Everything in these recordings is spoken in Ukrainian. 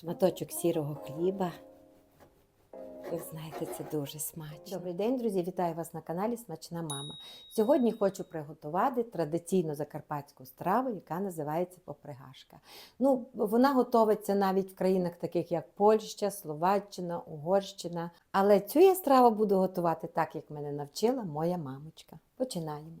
шматочок сірого хліба. Ви знаєте, це дуже смачно. Добрий день, друзі! Вітаю вас на каналі Смачна Мама. Сьогодні хочу приготувати традиційну закарпатську страву, яка називається попригашка. Ну, вона готується навіть в країнах, таких як Польща, Словаччина, Угорщина. Але цю я страву буду готувати так, як мене навчила моя мамочка. Починаємо.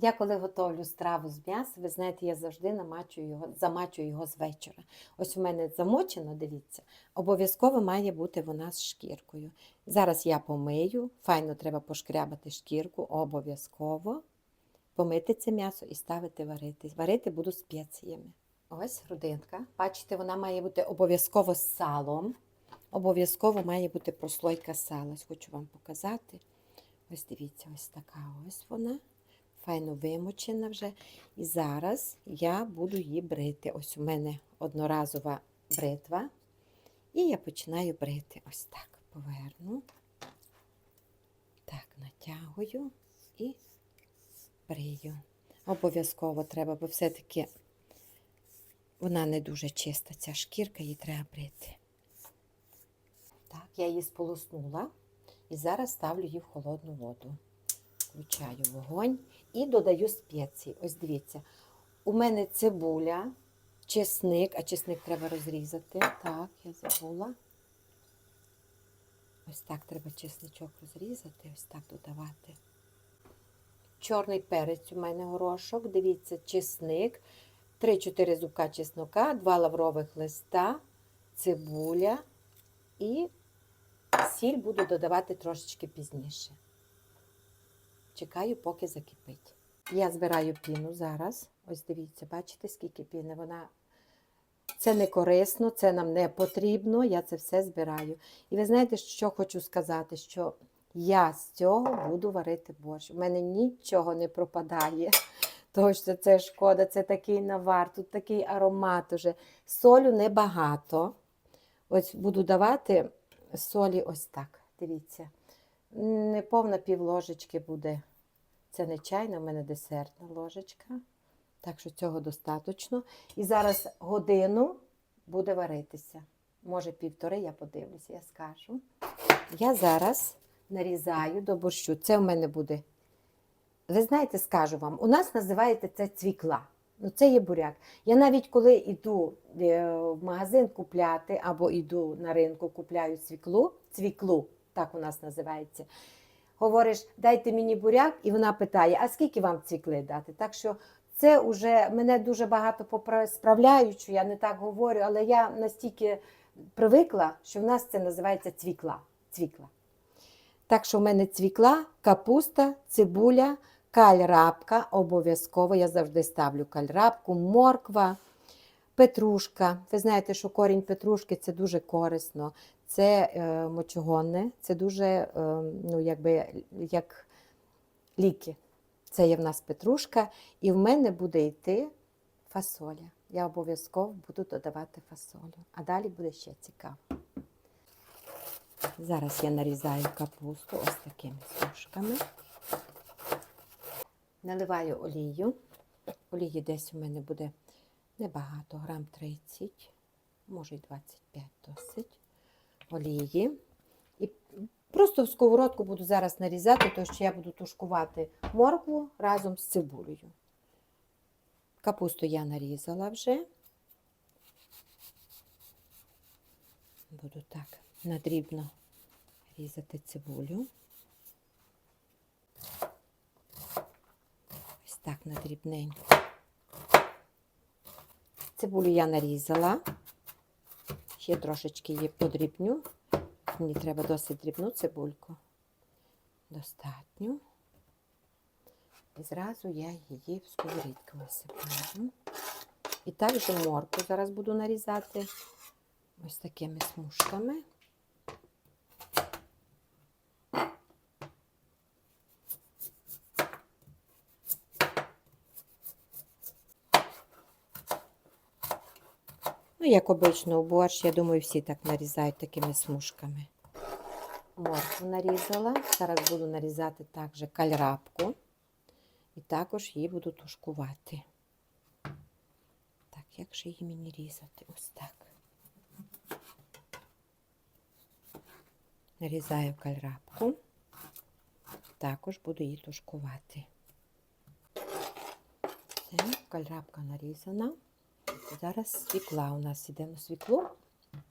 Я коли готовлю страву з м'яса, ви знаєте, я завжди намачую його, замачую його з вечора. Ось у мене замочено, дивіться, обов'язково має бути вона з шкіркою. Зараз я помию, файно треба пошкрябати шкірку, обов'язково помити це м'ясо і ставити варити. Варити буду спеціями. Ось грудинка. Бачите, вона має бути обов'язково з салом. Обов'язково має бути прослойка сала. Хочу вам показати. Ось дивіться, ось така ось вона файно вимочена вже. І зараз я буду її брити. Ось у мене одноразова бритва. І я починаю брити ось так. Поверну. Так, натягую і брию. Обов'язково треба, бо все-таки вона не дуже чиста, ця шкірка, її треба брити. Так, я її сполоснула і зараз ставлю її в холодну воду. Включаю вогонь і додаю спеції. Ось дивіться, у мене цибуля, чесник, а чесник треба розрізати. Так, я забула. Ось так треба чесничок розрізати, ось так додавати. Чорний перець у мене горошок. Дивіться, чесник, 3-4 зубка чеснока, 2 лаврових листа, цибуля і сіль буду додавати трошечки пізніше. Чекаю, поки закипить. Я збираю піну зараз. Ось дивіться, бачите, скільки піни. Вона це не корисно, це нам не потрібно. Я це все збираю. І ви знаєте, що хочу сказати? Що я з цього буду варити борщ. У мене нічого не пропадає. Тому що це шкода, це такий навар, тут такий аромат уже. Солю небагато. Ось буду давати солі ось так. Дивіться. Неповна півложечки буде. Це не чайна, в мене десертна ложечка. Так що цього достатньо. І зараз годину буде варитися. Може, півтори, я подивлюся, я скажу. Я зараз нарізаю до борщу. Це в мене буде. Ви знаєте, скажу вам, у нас називається це цвікла. Ну, це є буряк. Я навіть коли йду е, в магазин купляти або йду на ринку, купляю цвіклу, цвіклу, так у нас називається. Говориш, дайте мені буряк, і вона питає, а скільки вам цвікли дати? Так що це вже мене дуже багато що я не так говорю, але я настільки привикла, що в нас це називається цвікла. цвікла. Так що в мене цвікла, капуста, цибуля, кальрапка. Обов'язково я завжди ставлю кальрапку, морква, петрушка. Ви знаєте, що корінь петрушки це дуже корисно. Це е, мочогонне, це дуже е, ну, якби, як ліки. Це є в нас петрушка, і в мене буде йти фасоля. Я обов'язково буду додавати фасолю. А далі буде ще цікаво. Зараз я нарізаю капусту ось такими смужками. Наливаю олію. Олії десь у мене буде небагато, грам 30, може й 25 досить олії. І просто в сковородку буду зараз нарізати, тому що я буду тушкувати моркву разом з цибулею. Капусту я нарізала вже. Буду так надрібно різати цибулю. Ось так надрібненько. Цибулю я нарізала. Ще трошечки її подрібню. Мені треба досить дрібну цибульку. Достатньо. І зразу я її в сковорідку висипаю. І також морку зараз буду нарізати ось такими смужками. Ну, як обично, у борщ, я думаю, всі так нарізають такими смужками. Моркву нарізала. Зараз буду нарізати також кальрапку. І також її буду тушкувати. Так, як же її мені різати? Ось так. Нарізаю кальрапку. Також буду її тушкувати. Все, кальрапка нарізана. Зараз свікла у нас іде на свікло.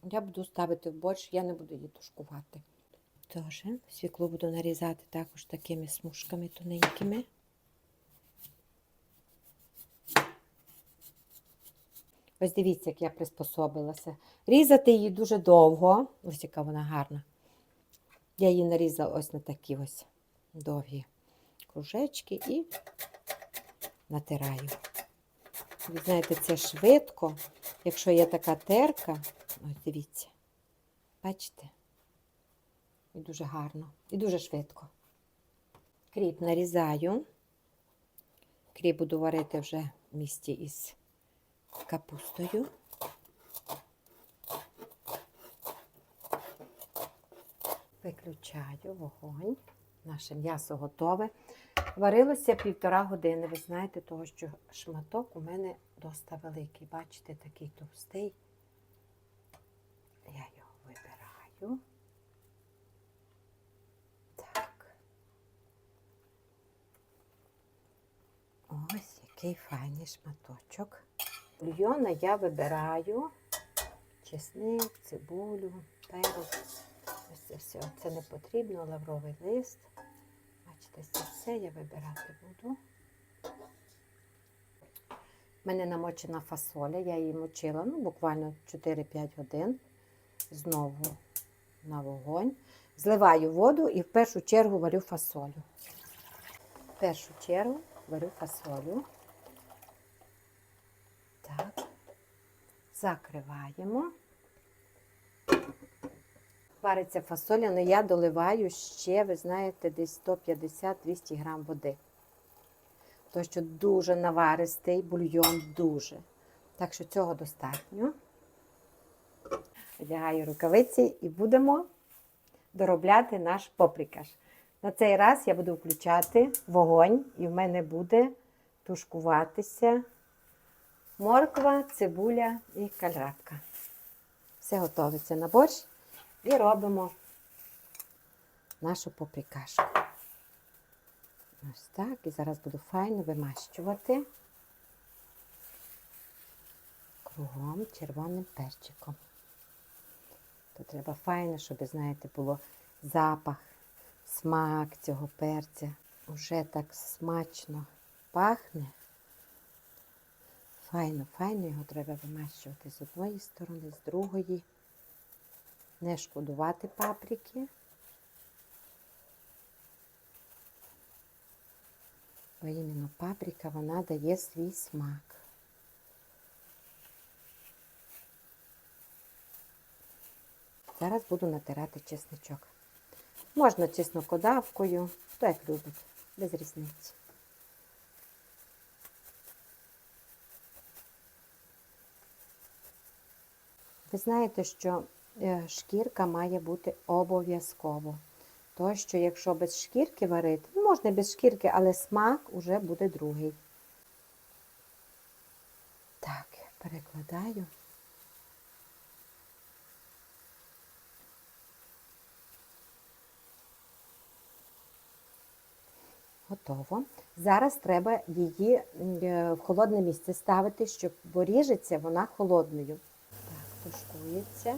Я буду ставити в борщ, я не буду її тушкувати. Тож, свікло буду нарізати також такими смужками тоненькими. Ось дивіться, як я приспособилася. Різати її дуже довго. Ось яка вона гарна. Я її нарізала ось на такі ось довгі кружечки і натираю. Ви знаєте, це швидко. Якщо є така терка, ось дивіться, бачите? І дуже гарно, і дуже швидко. Кріп нарізаю. Кріп буду варити вже в місті із капустою. Виключаю вогонь. Наше м'ясо готове. Варилося півтора години. Ви знаєте, того, що шматок у мене доста великий. Бачите, такий товстий. Я його вибираю. Так. Ось який файний шматочок. Бульйона я вибираю чесник, цибулю, перець. Ось це все. Це не потрібно, лавровий лист. Це все я вибирати буду. У мене намочена фасоля, я її мочила ну, буквально 4-5 годин. Знову на вогонь. Зливаю воду і в першу чергу варю фасолю. В першу чергу варю фасолю. Так. Закриваємо. Вариться фасоля, але я доливаю ще, ви знаєте, десь 150-200 грам води. Тому що дуже наваристий бульйон, дуже. Так що цього достатньо. Одягаю рукавиці і будемо доробляти наш поприкаш. На цей раз я буду включати вогонь, і в мене буде тушкуватися морква, цибуля і кальрапка. Все готовиться на борщ. І робимо нашу поприкашку. Ось так. І зараз буду файно вимащувати кругом червоним перчиком. То треба файно, щоб, знаєте, було запах, смак цього перця. Уже так смачно пахне. Файно, файно його треба вимащувати з одної сторони, з другої не шкодувати паприки. Бо іменно паприка вона дає свій смак. Зараз буду натирати чесничок. Можна чеснокодавкою, хто як любить, без різниці. Ви знаєте, що шкірка має бути обов'язково. То, що якщо без шкірки варити, ну, можна без шкірки, але смак уже буде другий. Так, перекладаю. Готово. Зараз треба її е, в холодне місце ставити, щоб бо ріжеться вона холодною. Так, тушкується.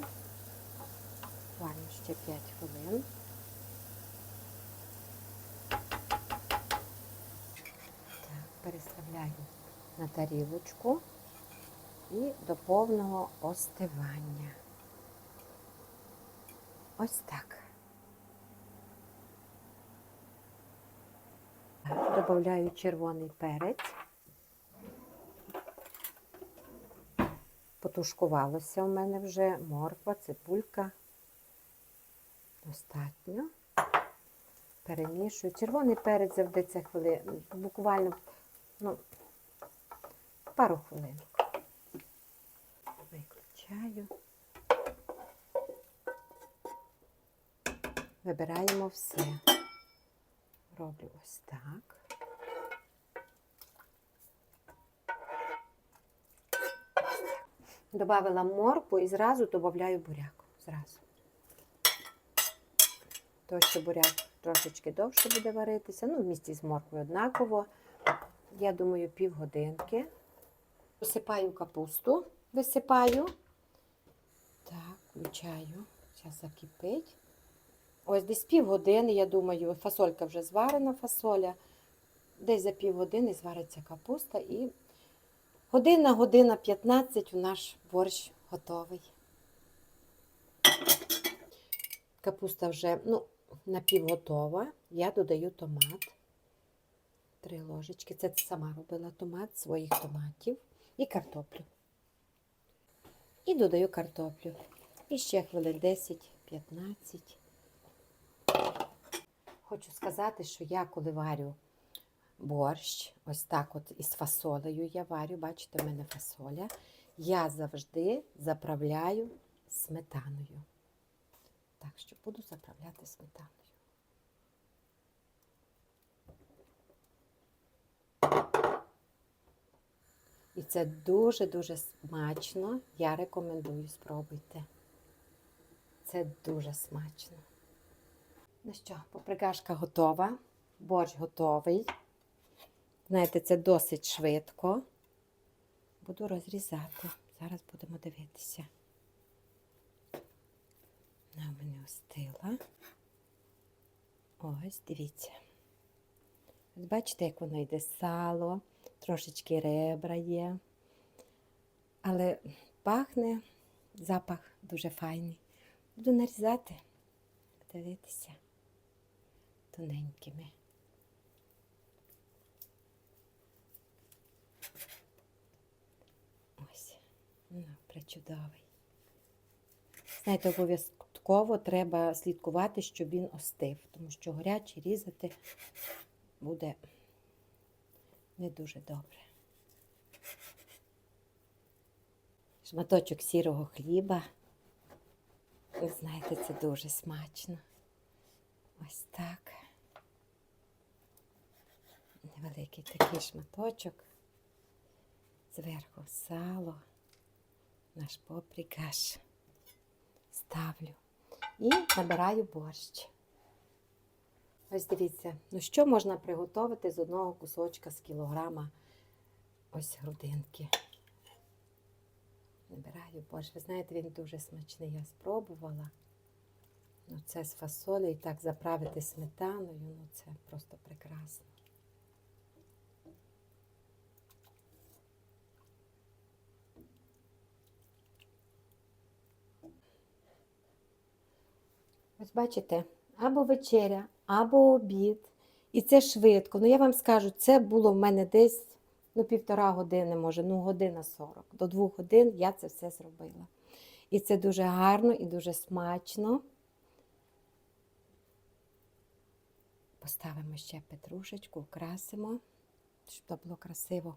Буквально ще 5 хвилин. Так, переставляю на тарілочку і до повного остивання. Ось так. Добавляю червоний перець. Потушкувалося у мене вже морква, цибулька. Достатньо. Перемішую. Червоний перець це хвилин, буквально ну, пару хвилинок. Виключаю. Вибираємо все. Роблю ось так. Добавила моркву і зразу додаю буряк. Зразу. Тому що буряк трошечки довше буде варитися. Ну, в місті з морквою однаково. Я думаю, півгодинки. Посипаю капусту, висипаю. Так, включаю. Зараз закипить. Ось десь півгодини, я думаю, фасолька вже зварена, фасоля. Десь за півгодини звариться капуста і година, година 15 у наш борщ готовий. Капуста вже ну, напівготова. Я додаю томат. Три ложечки. Це сама робила томат, своїх томатів і картоплю. І додаю картоплю. І ще хвилин 10-15. Хочу сказати, що я коли варю борщ, ось так от із фасолею я варю, бачите, в мене фасоля, я завжди заправляю сметаною. Так що буду заправляти сметаною. І це дуже-дуже смачно. Я рекомендую, спробуйте. Це дуже смачно. Ну що, поприкашка готова, борщ готовий. Знаєте, це досить швидко. Буду розрізати. Зараз будемо дивитися. Вона в мене остила. Ось, дивіться. Бачите, як воно йде сало, трошечки ребра є. Але пахне, запах дуже файний. Буду нарізати, дивитися тоненькими. Ось, ну, причудовий. Знаєте, обов'язково треба слідкувати, щоб він остив, тому що горячий різати буде не дуже добре. Шматочок сірого хліба. Ви знаєте, це дуже смачно. Ось так. Невеликий такий шматочок. Зверху сало, наш поприкаш ставлю і набираю борщ. Ось дивіться, ну що можна приготувати з одного кусочка з кілограма ось грудинки. Набираю борщ. Ви знаєте, він дуже смачний. Я спробувала. Ну, це з фасолі і так заправити сметаною, ну це просто прекрасно. Ось бачите, або вечеря, або обід. І це швидко. Ну, я вам скажу, це було в мене десь ну, півтора години, може, ну, година сорок. До двох годин я це все зробила. І це дуже гарно і дуже смачно. Поставимо ще петрушечку, украсимо, щоб було красиво.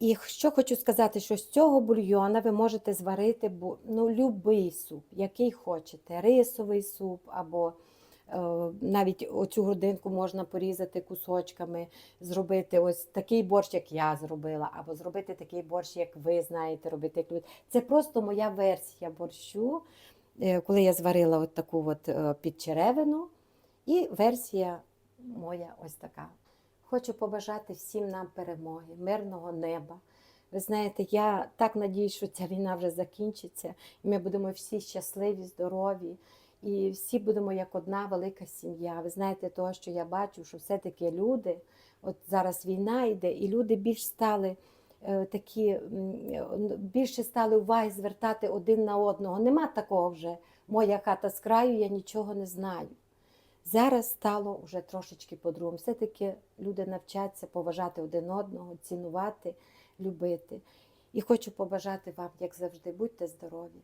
І що хочу сказати, що з цього бульйона ви можете зварити ну, любий суп, який хочете. Рисовий суп, або е, навіть оцю грудинку можна порізати кусочками, зробити ось такий борщ, як я зробила, або зробити такий борщ, як ви знаєте робити. Це просто моя версія борщу, е, коли я зварила от таку от е, підчеревину, і версія моя ось така. Хочу побажати всім нам перемоги, мирного неба. Ви знаєте, я так надіюсь, що ця війна вже закінчиться, і ми будемо всі щасливі, здорові, і всі будемо як одна велика сім'я. Ви знаєте, того, що я бачу, що все-таки люди, от зараз війна йде, і люди більш стали е, такі, е, більше стали уваги звертати один на одного. Нема такого вже. Моя хата з краю, я нічого не знаю. Зараз стало вже трошечки по-другому. Все-таки люди навчаться поважати один одного, цінувати, любити. І хочу побажати вам, як завжди, будьте здорові,